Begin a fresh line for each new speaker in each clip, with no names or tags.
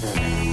Thank you.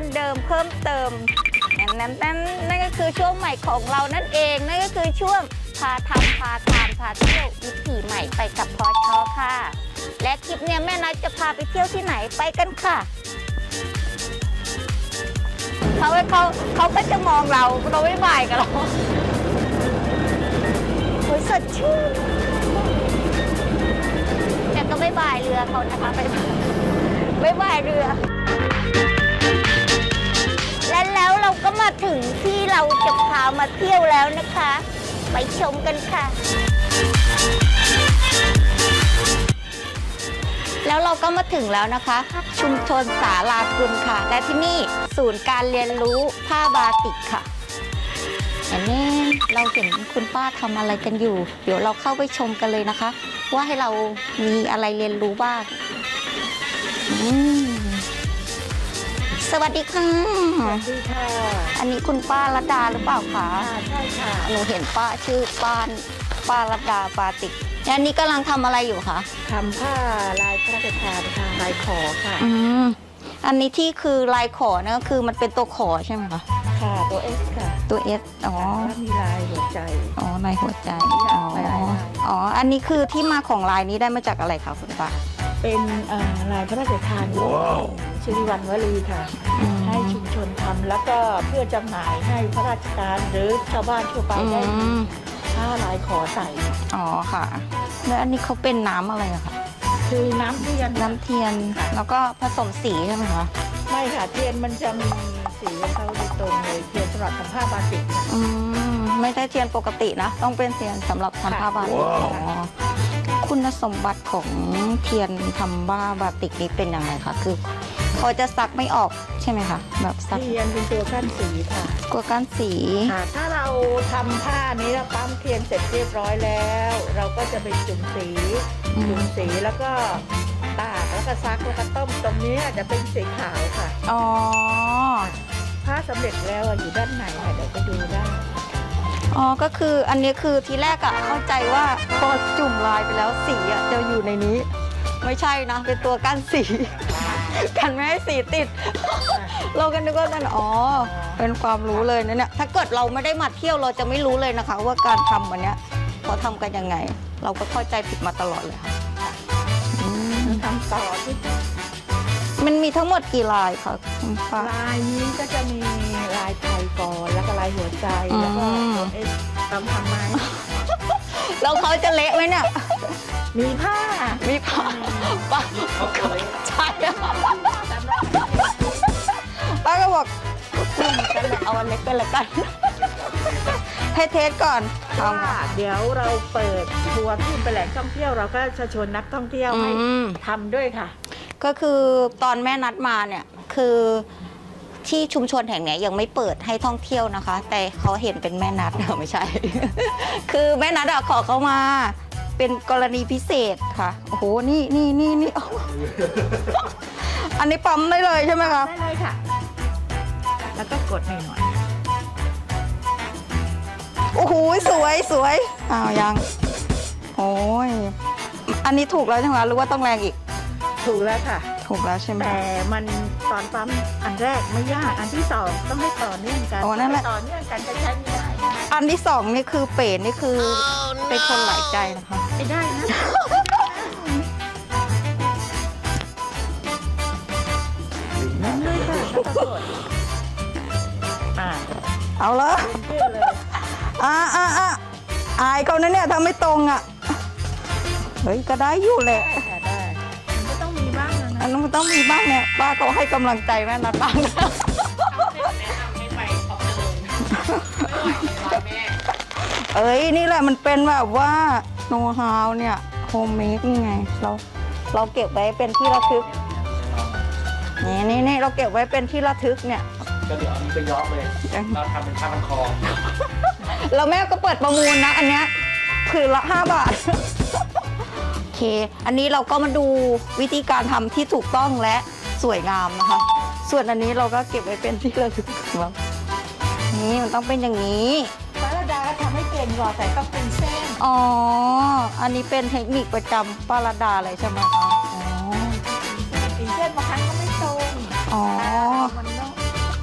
คนเดิมเพิ่มเติมนั้นนั่นนั่นก็คือช่วงใหม่ของเรานั่นเองนั่นก็คือช่วงพาทำพาทานพาเที่ยววิถีใหม่ไปกับพอชอค่ะ และคลิปเนี้ยแม่นัดจะพาไปเที่ยวที่ไหนไปกันค่ะเขาเขาเขาก็จะมองเราเราไม่บ่ายกับเราโอ้ยสดชื่นแต่ก็ไม่บ่ายเรือเขานะคะไปไม่บ่ายเรือ ก็มาถึงที่เราจะพามาเที่ยวแล้วนะคะ ไปชมกันค่ะ แล้วเราก็มาถึงแล้วนะคะ ชุมชนสาลากุลค่ะ และที่นี่ศูนย์การเรียนรู้ผ้าบาติกค่ะอันนี้เราเห็นคุณป้าทำอะไรกันอยู่ เดี๋ยวเราเข้าไปชมกันเลยนะคะ ว่าให้เรามีอะไรเรียนรู้บ้างอืม สวัสดีค่ะ
สวัสดีค่ะ
อันนี้คุณป้าระดาหรือเปล่าคะ
อ่าใช่ค่ะ
หนูเห็นป้าชื่อป้านป้าระดาปาติกแล้วอันนี้กำลังทำอะไรอยู่คะ
ทำผ้าลายพระราชทานค่ะลายขอค่ะ
อืม อันนี้ที่คือลายขอเนี่ยก็คือมันเป็นตัวขอใช่ไหมคะ
ค่ะตัวเอสค่ะ
ตัวเอสอ๋อ
แล้วมีลายหัวใจ
อ๋อลายหัวใจ
อยา
อ๋
ก
อ
ไปลายลาย
อ๋อ อันนี้คือที่มาของลายนี้ได้มาจากอะไรคะคุณป้า
เป็นเอ่อลายพระราชทานของ ชิริวันวลีค่ะ
อืม
ให้ชุมชนทำแล้วก็เพื่อจำหน่ายให้พระราชการหรือชาวบ้านทั่วไป
อื
ได้มี
ม
ผ้าลายขอใส่
อ๋อค่ะ แล้วอันนี้เขาเป็นน้ำอะไรอะคะ
คือน้ำเทียน
น้ำเทียน
ค่ะ
แล้วก็ผสมสีใช่ไหมคะ
ไม่ค่ะเทียนมันจะมีสีของเขาโดยตรงเลยเทียนสำหรับทำผ้าบาติกค่ะ
อืมไม่ใช่เทียนปกตินะ ต้องเป็นเทียนสำหรับทำผ้าบาติก
ว้าว
อ๋อคุณสมบัติของเทียนทำผ้าบาติกนี้เป็นยังไงคะคือ เขาจะซักไม่ออกใช่ไหมคะแบบซัก
เทียนเป็นตัวกั้นสีค่ะ
กลัวก้านสี
ค่ะ ถ้าเราทำผ้านี้แล้วปั๊มเทียนเสร็จเรียบร้อยแล้ว เราก็จะไปจุ่มสี
อืม
จุ่มสีแล้วก็ตากแล้วก็ซักแล้วก็ต้มตรงนี้จะเป็นสีขาวค่ะ
อ๋อ
ผ้าสำเร็จแล้วอะอยู่ด้านในค่ะเดี๋ยวไปดูได้
อ๋อก็คืออันนี้คือทีแรกอะเข้าใจว่าพอจุ่มลายไปแล้วสีอะจะอยู่ในนี้ ไม่ใช่นะเป็นตัวกั้นสี กันไม่ให้สีติด เรากันนึกว่านั่นอ๋อ เป็นความรู้เลยนะเนี่ย ถ้าเกิดเราไม่ได้มาเที่ยวเราจะไม่รู้เลยนะคะ ว่าการทำวันเนี้ยเขาทำกันยังไง เราก็เข้าใจผิดมาตลอดเลยค่ะอืม
ทำต่อที่
มันมีทั้งหมดกี่ลายคะคุณป้า
ลายนี้ก็จะมีลายไทยก่อนแล้วก็ลายหัวใจแล้วก็
อืม
ตัวเอสทำทำไม
แล้วเขาจะเละไหมเนี่ย
มีผ้า
มีผ่าป้าใช่อะป้าก็บอกกลุ่มกันเลยเอาอันเล็กไปละกัน ให้เทสก่อนท
ว่าเดี๋ยวเราเปิดทัวร์ขึ้นไปแหล่งท่องเที่ยวเราก็จะชวนนักท่องเที่ยวำให้
อืม
ทำด้วยค่ะ
ก็คือตอนแม่นัดมาเนี่ยคือที่ชุมชนแห่งเนี้ยยังไม่เปิดให้ท่องเที่ยวนะคะ แต่เขาเห็นเป็นแม่นัด ไม่ใช่ คือแม่นัดอะขอเขามา เป็นกรณีพิเศษค่ะ โอ้โห นี่นี่นี่นี่ อันนี้ปั๊มได้เลยใช่ไหมคะ
ได้เลยค่ะ แล้วก็กดหน่อยหน่อย
โอ้โห สวยสวยอ้าวยัง โอ้ย อันนี้ถูกแล้วใช่ไหมคะหรือว่าต้องแรงอีก
ถูกแล้วค่ะ
ถูกแล้วใช่ไหม
แต่มันตอนปั๊มอันแรกไม่ยาก อันที่สองต้องให้ต่อเนื่องกัน
อ๋อนั่นแหละ
ถ้าไม่ต่อเนื่องกันจะใช้ไม่ได้
อันที่สองนี่คือเป๋นี่คือเป็นคนหลายใจนะคะ
ไม่ได้นะ
อ
อ่า
เอาละ
เป็นชื่อเลย
อ่าอ่าอ่าอายเขานะเนี่ยทำไม่ตรงอะ เฮ้ยก็ได้อยู่แหละ
ได้ค่ะได้มันก็ต้องมีบ้างนะ
อันนั้นมันต้องมีบ้างเนี่ยป้าเขาให้กำลังใจแม่นัดบ้างเอ้ยนี่แหละมันเป็นแบบว่า โน้ตฮาวเนี่ยโฮมเมดไง เราเราเก็บไว้เป็นที่ระทึกนี่นี่นี่เราเก็บไว้เป็นที่ระทึกเนี่ย
ก็เดี๋ยวเอานี้ไปย้อมเลย เราทำเป็นผ้าพันคอ
แล้วแม่ก็เปิดประมูลนะ อันเนี้ยคือละ5บาท โอเค อันนี้เราก็มาดูวิธีการทำที่ถูกต้องและสวยงามนะคะ ส่วนอันนี้เราก็เก็บไว้เป็นที่ระลึกของเรานี่มันต้องเป็นอย่างนี้
ป้าระดาก็ทำให้เก่งกว่าแต่ต้องเป็นเส้น
อ๋อ อันนี้เป็นเทคนิคประจำป้าระดาเลยใช่ไหมคะอ๋อ
เป็นเส้นบางครั้งก็ไม่ตรง
อ๋อ
มันต้อง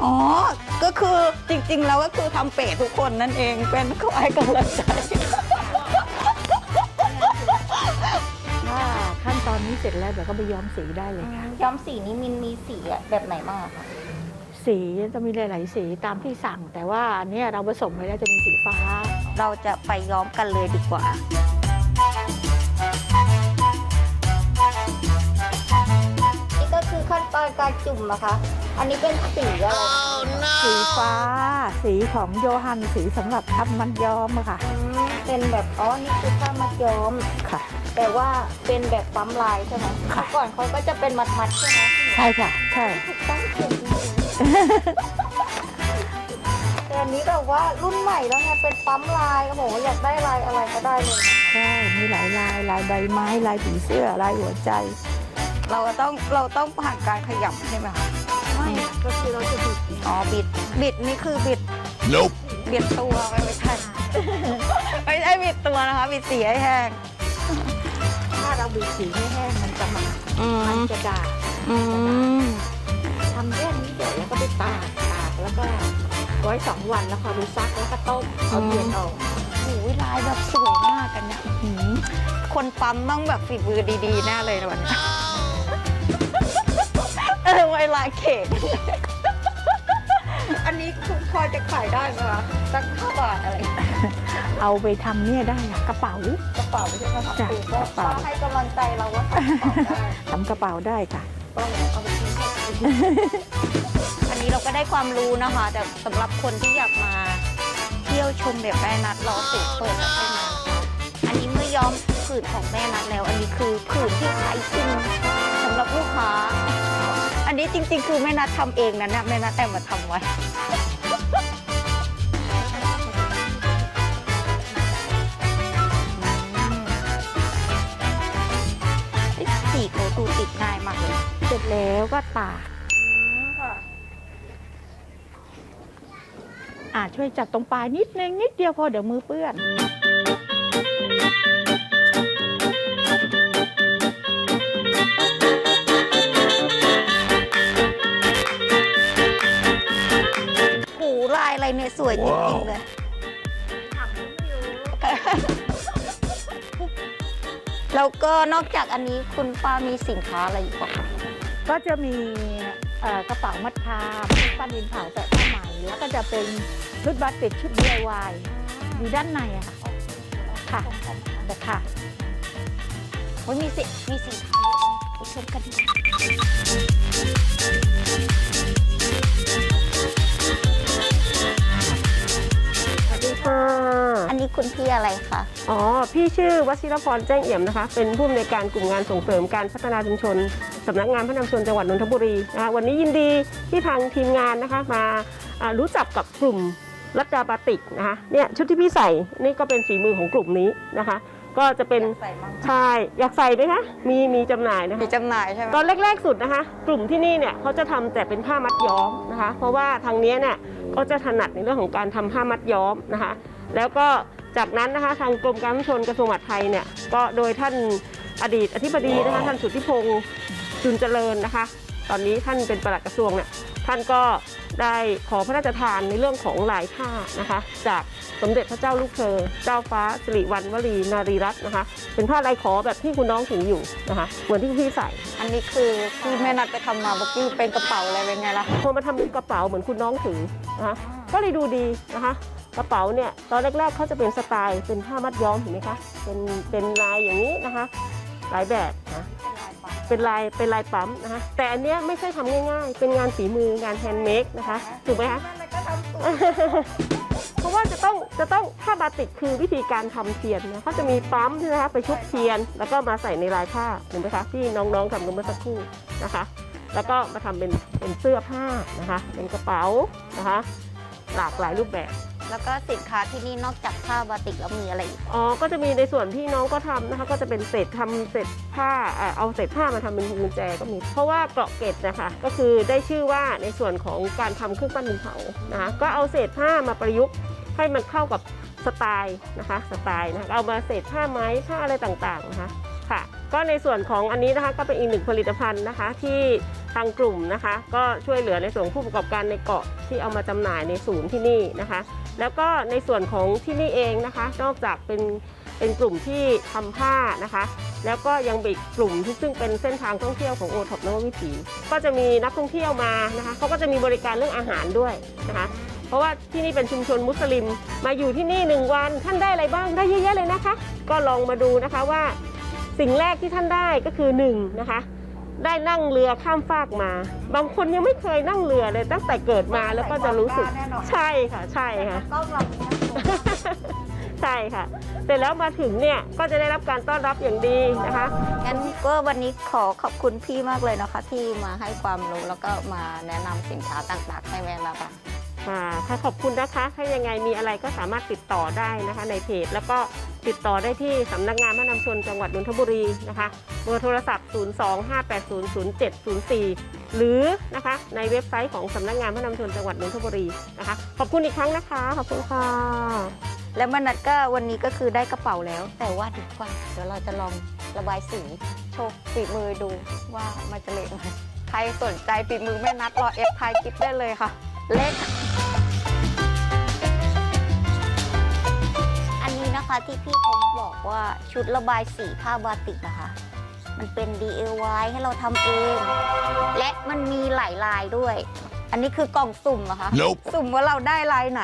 อ๋อ ก็คือจริง ๆ แล้วก็คือทำเป๋ทุกคนนั่นเองเป็นเขาให้กำลังใจ
ถ้าขั้นตอนนี้เสร็จแล้วเดี๋ยวก็ไปย้อมสีได้เลยค่ะ
ย้อมสีนี้มินมีสีแบบไหนบ้างคะ
สีจะมีหลาย ๆ สีตามที่สั่ง แต่ว่าอันเนี้ยเราผสมไว้แล้วจะมีสีฟ้า
เราจะไปย้อมกันเลยดีกว่า นี่ก็คือขั้นตอนการจุ่มนะคะ อันนี้เป็นสีอะไร
สีฟ้า สีของโยฮันสีสำหรับทำมันย้อมอะค่ะ
อืมเป็นแบบอ๋อนี่คือผ้ามัดย้อม
ค่ะ
แต่ว่าเป็นแบบปั๊มลายใช่ไหม
ค่ะ
เมื่อก่อนเขาก็จะเป็นมัดๆใช่ไหม
ใช่ค่ะ ใช่
ถูกต้องเก่งจริงๆ แต่อันนี้แบบว่ารุ่นใหม่แล้วไงเป็นปั๊มลายก็บอกว่าอยากได้ลายอะไรก็ได้เลย
ใช่มีหลายลายลายใบไม้ลายผีเสื้อลายหัวใจ
เราก็ต้องเราต้องผ่านการขยำใช่ไหมคะ
ไม่ก็คือเราจะบิด
อ๋อบิดบิดนี่คือบิด
Nope
บิดตัวไม่ไม่ใช่ไม่ใช่บิดตัวนะคะบิดสีให้แห้ง
ถ้าเราบิดสีไม่แห้งมันจะมัน
อื
มัน
ม
จะด่าง
อืม
ทำแค่นี้เดี๋ยวแล้วก็ไปตากตากแล้วก็ไว้สองวันแล้วพอไปซักแล้วก็ต้มเอาเทียนออก
โอ้ยลายแบบสวยมากกันเนี่ยอื้อหือคนปั๊มต้องแบบฝีมือดีๆแน่เลยนะวันนี้เออไวลายเขกอันนี้คุณพอจะขายได้ไหมคะสักห้าบาทอะไร
เอาไปทำเนี่ยได้อะกระเป๋า
กระเป๋าไม่ใช่กระเป๋า
จ้ะ
ถูกก็
กระเป๋า
ป้าให้กำลังใจเราว่าทำกระเป๋าได้
ทำกระเป๋าได้ค่ะ
ต้องเอาไปทิ้ง อันนี้เราก็ได้ความรู้นะคะ แต่สำหรับคนที่อยากมา เที่ยวชมแบบแม่นัดรอสูตรเปิดแล้วค่อยมานะคะอันนี้เมื่อย้อมผืนของแม่นัดแล้ว อันนี้คือผืนที่ขายจริงสำหรับลูกค้า อันนี้จริง ๆ คือแม่นัดทำเองนะนะแม่นัดแต่มาทำไว้
แล้วก็ตาก
ค่ะ
อ่าช่วยจัดตรงปลายนิดนึงนิดเดียวพอเดี๋ยวมือเปื้อน
หูลายอะไรเนี่ยสวยจริงๆเลย แล้วก็นอกจากอันนี้คุณป้ามีสินค้าอะไรอีกบ้างคะ
ก็จะมีกระเป๋ามัดคาปั้นดินเผาแต่ผ้าไหมแล้วก็จะเป็นชุดบาติกชุด DIY อยู่ด้านในอะค่ะค่ะแต่ค่ะ
โอ้ยมีสิมีสินค้าอะไปชมกันดี คุณพี่อะไรคะ
อ๋อ พี่ชื่อวชิรพรแจ้งเอี่ยมนะคะ เป็นผู้อำนวยการกลุ่มงานส่งเสริมการพัฒนาชุมชนสำนักงานพัฒนาชุมชนจังหวัดนนทบุรีนะคะวันนี้ยินดีที่ทางทีมงานนะคะมาอ่ารู้จักกับกลุ่มรัตดาบาติกนะคะเนี่ยชุดที่พี่ใส่นี่ก็เป็นฝีมือของกลุ่มนี้นะคะ ก็จะเป็น
ใส่มั้ง
ชายอยากใส่ไหมคะมีมีจำหน่ายนะคะ
มีจำหน่ายใช่ไหม
ตอนแรก ๆ สุดนะคะ กลุ่มที่นี่เนี่ยเขาจะทำแต่เป็นผ้ามัดย้อมนะคะ เพราะว่าทางเนี้ยเนี่ยก็จะถนัดในเรื่องของการทำผ้ามัดย้อมนะคะ แล้วก็ จากนั้นนะคะทางกรมการขนส่งกระทรวงมหาดไทยเนี่ยก็โดยท่านอดีตอธิบดีนะคะท่านสุทธิพงศ์จุนเจริญนะคะ ตอนนี้ท่านเป็นปลัดกระทรวงเนี่ยท่านก็ได้ขอพระราชทานในเรื่องของลายผ้านะคะ จากสมเด็จพระเจ้าลูกเธอ เจ้าฟ้าสิริวัณวรีนารีรัตน์นะคะ เป็นผ้าลายขอแบบที่คุณน้องถืออยู่นะคะ เหมือนที่พี่ใส่
อันนี้คือที่แม่นัดไปทำมาเมื่อกี้เป็นกระเป๋าอะไรเป็นไงล่ะ
พอมาทำเป็นกระเป๋าเหมือนคุณน้องถือนะคะก็เลยดูดีนะคะ กระเป๋าเนี่ยตอนแรกๆเขาจะเป็นสไตล์เป็นผ้ามัดย้อมเห็นไหมคะเป็นเป็นลายอย่างนี้นะคะ หลายแบบนะเป็นลายเป็นลายปั๊มนะคะแต่อันเนี้ยไม่ใช่ทำง่ายๆ เป็นงานฝีมืองานแฮนด์เมดนะคะถูกไหมคะเพราะว่าจะต้องจะต้องผ้าบาติกคือวิธีการทำเทียนนะเขาจะมีปั๊มใช่ไหมคะไปชุบเทียน แล้วก็มาใส่ในลายผ้าเห็นไหมคะที่น้องๆทำกันเมื่อสักครู่นะคะ แล้วก็มาทำเป็นเป็นเสื้อผ้านะคะ เป็นกระเป๋านะคะ หลากหลายรูปแบบ
แล้วก็สินค้าที่นี่นอกจากผ้าบาติกแล้วมีอะไรอีก
อ๋อ ก็จะมีในส่วนที่น้องก็ทำนะคะ ก็จะเป็นเศษทำเศษผ้าเอ่อเอาเศษผ้ามาทำเป็นพวงกุญแจก็มี เพราะว่าเกราะเกตนะคะ ก็คือได้ชื่อว่าในส่วนของการทำเครื่องปั้นดินเผานะคะ ก็เอาเศษผ้ามาประยุกต์ให้มันเข้ากับสไตล์นะคะ สไตล์นะคะ เอามาเศษผ้าไหมผ้าอะไรต่างๆนะคะ ค่ะ ก็ในส่วนของอันนี้นะคะก็เป็นอีกหนึ่งผลิตภัณฑ์นะคะ ที่ทางกลุ่มนะคะ ก็ช่วยเหลือในส่วนของผู้ประกอบการในเกาะที่เอามาจำหน่ายในศูนย์ที่นี่นะคะ แล้วก็ในส่วนของที่นี่เองนะคะ นอกจากเป็นเป็นกลุ่มที่ทำผ้านะคะ แล้วก็ยังมีอีกลุ่มที่ซึ่งเป็นเส้นทางท่องเที่ยวของโอท็อปนววิถีก็จะมีนักท่องเที่ยวมานะคะเขาก็จะมีบริการเรื่องอาหารด้วยนะคะ เพราะว่าที่นี่เป็นชุมชนมุสลิม มาอยู่ที่นี่หนึ่งวันท่านได้อะไรบ้างได้เยอะแยะเลยนะคะ ก็ลองมาดูนะคะว่า สิ่งแรกที่ท่านได้ก็คือหนึ่งนะคะ ได้นั่งเรือข้ามฟากมา บางคนยังไม่เคยนั่งเรือเลยตั้งแต่เกิดมาแล้วก็จะรู้สึกใช่ค่ะ ใช่ค่ะ
ก็เรา
ใช่ค่ะเสร็จแล้วมาถึงเนี่ยก็จะได้รับการต้อนรับอย่างดีนะคะ
งั้นก็วันนี้ขอขอบคุณพี่มากเลยนะคะ ที่มาให้ความรู้แล้วก็มาแนะนำสินค้าต่างๆให้แม่นัดอะ
ค่ะค่ะขอบคุณนะคะ ถ้ายังไงมีอะไรก็สามารถติดต่อได้นะคะ ในเพจ แล้วก็ติดต่อได้ที่สำนักงานพระนำชนจังหวัดนนทบุรีนะคะเบอร์โทรศัพท์ 025800704 หรือนะคะในเว็บไซต์ของสำนักงานพระนำชนจังหวัดนนทบุรีนะคะ ขอบคุณอีกครั้งนะคะ ขอบคุณค่ะ
แล้วแม่นัดก็วันนี้ก็คือได้กระเป๋าแล้ว แต่ว่าดีกว่าเดี๋ยวเราจะลองระบายสีโชว์ฝีมือดูว่ามันจะเละไหมใครสนใจฝีมือแม่นัดรอเอฟทายคลิปได้เลยค่ะ เล็กอันนี้นะ คะที่พี่เขาบอกว่าชุดระบายสีผ้าบาติกนะคะมันเป็น DIY ให้เราทำเอง และมันมีหลายลายด้วย อันนี้คือกล่องสุ่มเหรอะคะ
Nope
สุ่มว่าเราได้ลายไหน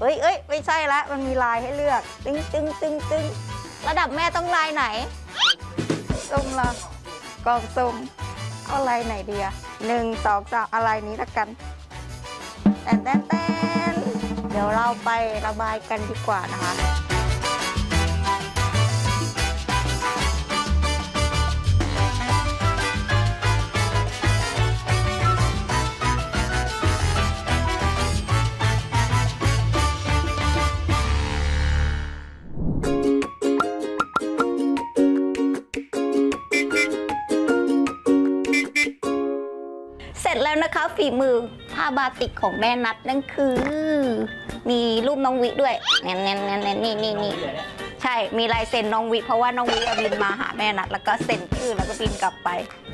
เอ้ยเอ้ยไม่ใช่ละ มันมีลายให้เลือก ตึงตึงตึงตึงระดับแม่ต้องลายไหนสุ่มละกล่องสุ่มเอาลายไหนดีอะหนึ่งสองสามอะไรนี้ละกันแตนแตนแตนเดี๋ยวเราไประบายกันดีกว่านะคะ นะคะ ฝีมือผ้าบาติกของแม่นัดนั่นคือ มีรูปน้องวิด้วยแน่นแน่นแน่นแน่นนี่นี่นี่ใช่มีลายเซ็นน้องวิ เพราะว่าน้องวิบินมาหาแม่นัด แล้วก็เซ็นชื่อแล้วก็บินกลับไป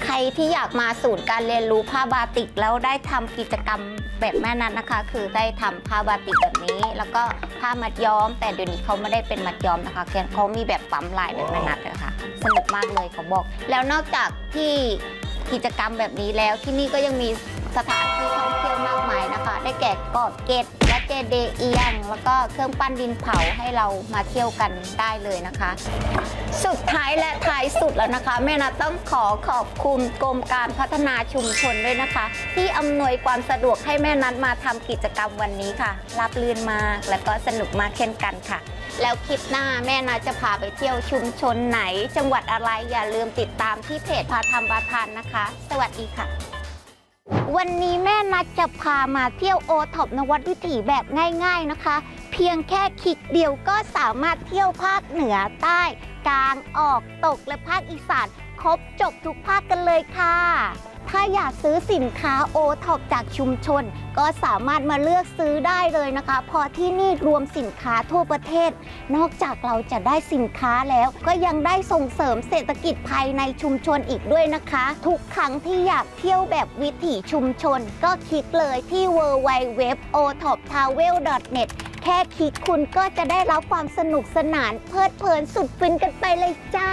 ใครที่อยากมาศูนย์การเรียนรู้ผ้าบาติกแล้วได้ทำกิจกรรมแบบแม่นัดนะคะ คือได้ทำผ้าบาติกแบบนี้ แล้วก็ผ้ามัดย้อม แต่เดี๋ยวนี้เขาไม่ได้เป็นมัดย้อมนะคะเขามีแบบปั๊มลายแบบแม่นัดเลยค่ะสนุกมากเลยเขาบอก แล้วนอกจากที่กิจกรรมแบบนี้แล้วที่นี่ก็ยังมี สถานที่ท่องเที่ยวมากมายนะคะ ได้แก่เกาะเกตและเจเดเอียง แล้วก็เครื่องปั้นดินเผาให้เรามาเที่ยวกันได้เลยนะคะ สุดท้ายและท้ายสุดแล้วนะคะ แม่นัทต้องขอขอบคุณกรมการพัฒนาชุมชนด้วยนะคะ ที่อำนวยความสะดวกให้แม่นัทมาทำกิจกรรมวันนี้ค่ะรับลื่นมากและก็สนุกมากเช่นกันค่ะแล้วคลิปหน้าแม่นาจะพาไปเที่ยวชุมชนไหน จังหวัดอะไรอย่าลืมติดตามที่เพจพาทำบาทานนะคะ สวัสดีค่ะ วันนี้แม่นัดจะพามาเที่ยวโอท็อปนวัดวิถีแบบง่าย ๆนะคะ เพียงแค่คลิกเดียวก็สามารถเที่ยวภาคเหนือใต้ กลางออกตกและภาคอีสาน ครบจบทุกภาคกันเลยค่ะ ถ้าอยากซื้อสินค้าโอท็อปจากชุมชน ก็สามารถมาเลือกซื้อได้เลยนะคะ เพราะที่นี่รวมสินค้าทั่วประเทศ นอกจากเราจะได้สินค้าแล้ว ก็ยังได้ส่งเสริมเศรษฐกิจภายในชุมชนอีกด้วยนะคะ ทุกครั้งที่อยากเที่ยวแบบวิถีชุมชน ก็คลิกเลยที่ w w w o t o p t r a v e l n e t แค่คลิกคุณก็จะได้รับความสนุกสนานเพลิดเพลินสุดฟินกันไปเลยจ้า